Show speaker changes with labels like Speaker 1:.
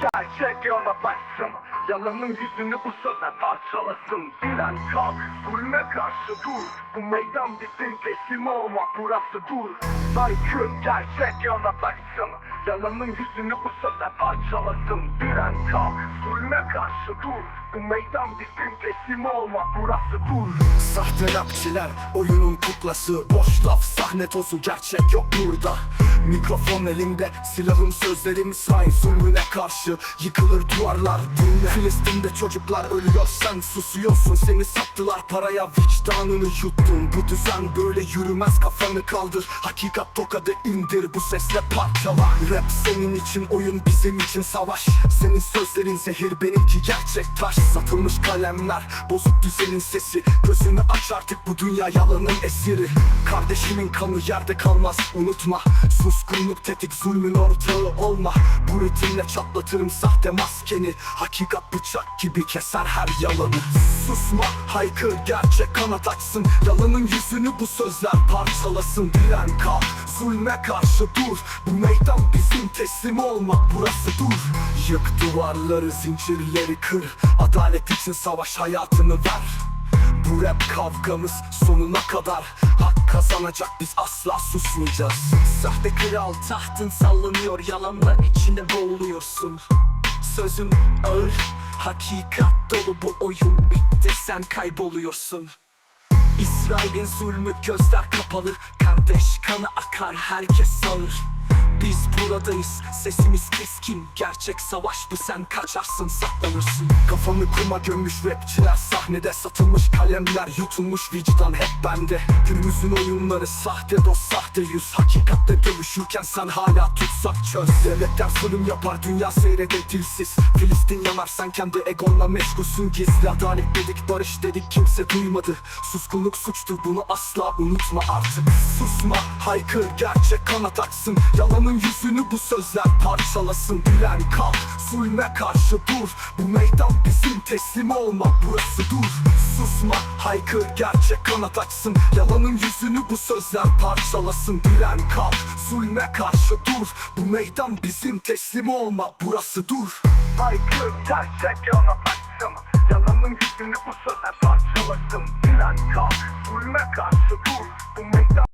Speaker 1: gerçek yola baksın Yalanın yüzünü sözler parçalasın. Diren kalk, zulme karşı dur. Bu meydan bizim teslim olmak burası dur. Saygı gerçek yola baksın Yalanın yüzünü sözler parçalasın. Diren kalk, zulme karşı dur. Bu meydan bizim teslim olmak burası dur.
Speaker 2: Sahte rapçiler oyunun kuklası. Boş laf sahne tozu gerçek yok burada Mikrofon elimde silahım sözlerim Sayın zulmüne karşı. Yıkılır duvarlar dinle. Filistin'de çocuklar ölüyor sen susuyorsun. Seni sattılar paraya vicdanını yuttun. Bu düzen böyle yürümez kafanı kaldır. Hakikat tokadı indir bu sesle parçala. Rap senin için oyun bizim için savaş. Senin sözlerin zehir benimki gerçek taş. Satılmış kalemler bozuk düzenin sesi. Gözünü aç artık bu dünya yalanın esiri. Kardeşimin kanı yerde kalmaz unutma Suskunluk tetik zulmün ortağı olma. Bu ritimle çatlatırım sahte maskeni. Hakikat bıçak gibi keser her yalanı. Susma haykır gerçek kanat açsın. Yalanın yüzünü bu sözler parçalasın. Diren kalk zulme karşı dur. Bu meydan bizim teslim olmak burası dur. Yık duvarları zincirleri kır. Adalet için savaş hayatını ver bu rap kavgamız sonuna kadar. Hak kazanacak biz asla susmayacağız. Sahte kral tahtın sallanıyor Yalanlar içinde boğuluyorsun. Sözüm ağır Hakikat dolu bu oyun bitti sen kayboluyorsun. İsrail'in zulmü gözler kapalı Kardeş kanı akar herkes sağır. biz buradayız. Sesimiz keskin Gerçek savaş bu sen kaçarsın saklanırsın. Kafanı kuma gömmüş rapçiler sahnede. Satılmış kalemler yutulmuş vicdan hep bende. Günümüzün oyunları sahte dost sahte yüz. Hakikatte dövüşürken sen hala tutsak çöz. Devletler zulüm yapar dünya seyreder dilsiz Filistin yanar sen kendi egonla meşgulsün gizli. Adalet dedik barış dedik kimse duymadı. Suskunluk suçtur bunu asla unutma artık. Susma haykır gerçek kanat açsın Yalanın yüzünü bu sözler parçalasın. Diren kalk zulme karşı dur. Bu meydan bizim teslim olmak burası dur. Susma haykır gerçek kanat açsın. Yalanın yüzünü bu sözler parçalasın. Diren kalk zulme karşı dur. Bu meydan bizim teslim olmak burası dur.
Speaker 1: Haykır gerçek yola baksın Yalanın yüzünü bu sözler parçalasın. Diren kalk, zulme karşı dur. Bu meydan